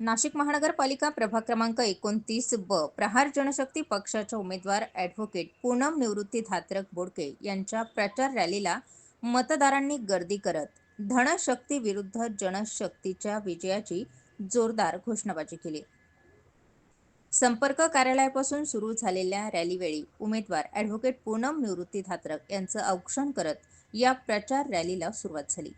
नाशिक महानगरपालिका प्रभाग क्रमांक एकोणतीस ब प्रहार जनशक्ती पक्षाच्या उमेदवार ॲडव्होकेट पूनम निवृत्ती धात्रक बोडके यांच्या प्रचार रॅलीला मतदारांनी गर्दी करत धनशक्ती विरुद्ध जनशक्तीच्या विजयाची जोरदार घोषणाबाजी केली. संपर्क कार्यालयापासून सुरू झालेल्या रॅलीवेळी उमेदवार ॲडव्होकेट पूनम निवृत्ती धात्रक यांचं औक्षण करत या प्रचार रॅलीला सुरुवात झाली.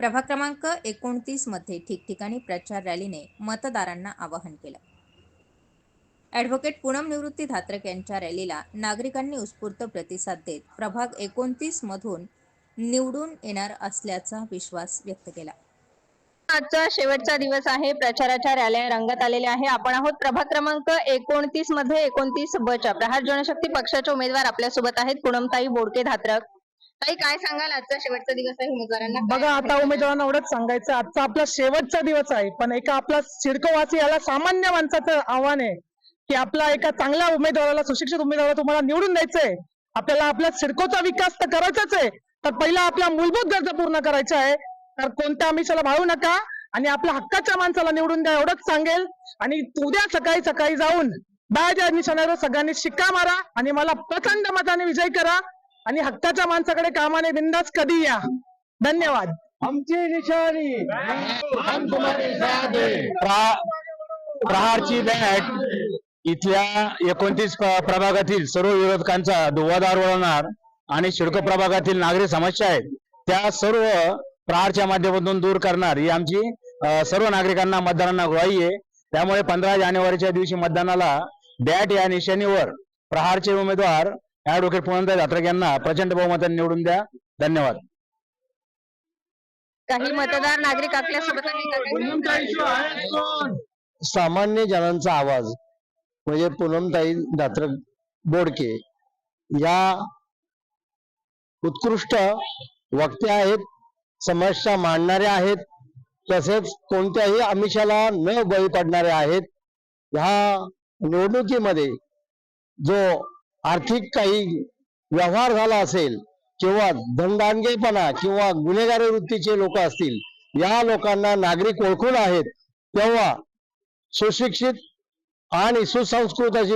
प्रभाग क्रमांक एकोणतीसमध्ये ठिकठिकाणी प्रचार रॅलीने मतदारांना आवाहन केलं. ॲडव्होकेट पूनम निवृत्ती धात्रक यांच्या रॅलीला नागरिकांनी उत्स्फूर्त प्रतिसाद देत प्रभाग एकोणतीस मधून निवडून येणार असल्याचा विश्वास व्यक्त केला. आजचा शेवटचा दिवस आहे. प्रचाराच्या रॅल्या रंगत आलेल्या आहे. आपण आहोत प्रभाग क्रमांक एकोणतीसमध्ये एकोणतीस बच्या प्रहार जनशक्ती पक्षाचे उमेदवार आपल्यासोबत आहेत. पूनमताई बोडके धात्रक. ताई काय सांगाल? आजचा शेवटचा दिवस आहे उमेदवारांना. बघा आता उमेदवारांना एवढंच सांगायचं आजचा आपला शेवटचा दिवस आहे. पण एका आपला सिडकोवासी याला सामान्य माणसाचं आव्हान आहे की आपला एका चांगल्या उमेदवाराला सुशिक्षित उमेदवाराला तुम्हाला निवडून द्यायचंय आपल्याला आपल्या सिडकोचा विकास तर करायचाच आहे. तर पहिला आपल्या मूलभूत गरजा पूर्ण करायच्या आहे. तर कोणत्या आमिषाला भाळू नका आणि आपल्या हक्काच्या माणसाला निवडून द्या एवढंच सांगेल. आणि उद्या सकाळी सकाळी जाऊन बायाच्या निशाण्यावर सगळ्यांनी शिक्का मारा आणि मला प्रचंड मताने विजय करा. आणि हक्काच्या माणसाकडे कामाने बिंदास कधी या? धन्यवाद. आमची निशाणी. हम तुम्हारे साथ हैं. प्रा- प्रहारची बॅट इथल्या एकोणतीस प्रभागातील सर्व विरोधकांचा धुवाधार वळवणार आणि शिडको प्रभागातील नागरिक समस्या आहेत त्या सर्व प्रहारच्या माध्यमातून दूर करणार ही आमची सर्व नागरिकांना मतदारांना ग्वाही आहे. त्यामुळे पंधरा जानेवारीच्या दिवशी मतदानाला बॅट या निशाणीवर प्रहारचे उमेदवार ऍडव्होकेट पूनमताई धात्रक यांना प्रचंड बहुमताने निवडून द्या. धन्यवाद. काही मतदार नागरिक आपल्यासोबत आहेत सामान्य जनांचा आवाज म्हणजे पूनमताई दात्रक बोडके या उत्कृष्ट वक्त्या आहेत समस्या मांडणाऱ्या आहेत तसेच कोणत्याही आमिषाला न बळी पडणारे आहेत. ह्या निवडणुकीमध्ये जो आर्थिक काही व्यवहार झाला असेल किंवा धनदानगेपणा किंवा गुन्हेगारी वृत्तीचे लोक असतील या लोकांना नागरिक ओळखून आहेत तेव्हा सुशिक्षित आणि सुसंस्कृत अशी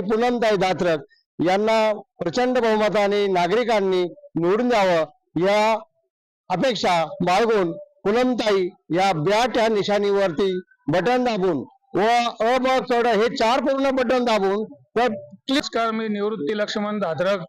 दात्रक यांना प्रचंड बहुमताने नागरिकांनी निवडून द्यावं या अपेक्षा बाळगून पुनमताई या बॅट या निशाणीवरती बटन दाबून व अ ब हे चार पूर्ण बटन दाबून तर नमस्कार मी निवृत्ती लक्ष्मण धात्रक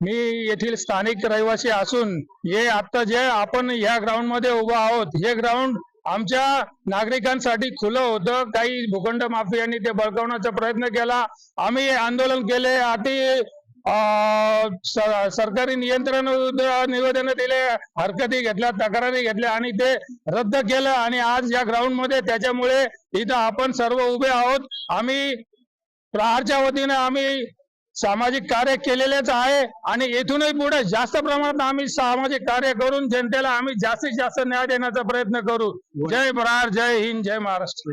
मी येथील स्थानिक रहिवासी असून हे आता जे आपण या ग्राउंडमध्ये उभं आहोत हे ग्राउंड आमच्या नागरिकांसाठी खुलं होतं. काही भूखंड माफियांनी ते बळकावण्याचा प्रयत्न केला. आम्ही आंदोलन केले अति सरकारी नियंत्रण निवेदन दिले हरकती घेतल्या तक्रारी घेतल्या आणि ते रद्द केलं. आणि आज या ग्राउंडमध्ये त्याच्यामुळे इथं आपण सर्व उभे आहोत. आम्ही प्रहारच्या वतीने आम्ही सामाजिक कार्य केलेलेच आहे आणि येथूनही पुढे जास्त प्रमाणात आम्ही सामाजिक कार्य करून जनतेला आम्ही जास्तीत जास्त न्याय देण्याचा प्रयत्न करू. जय प्रहार जय हिंद जय Maharashtra.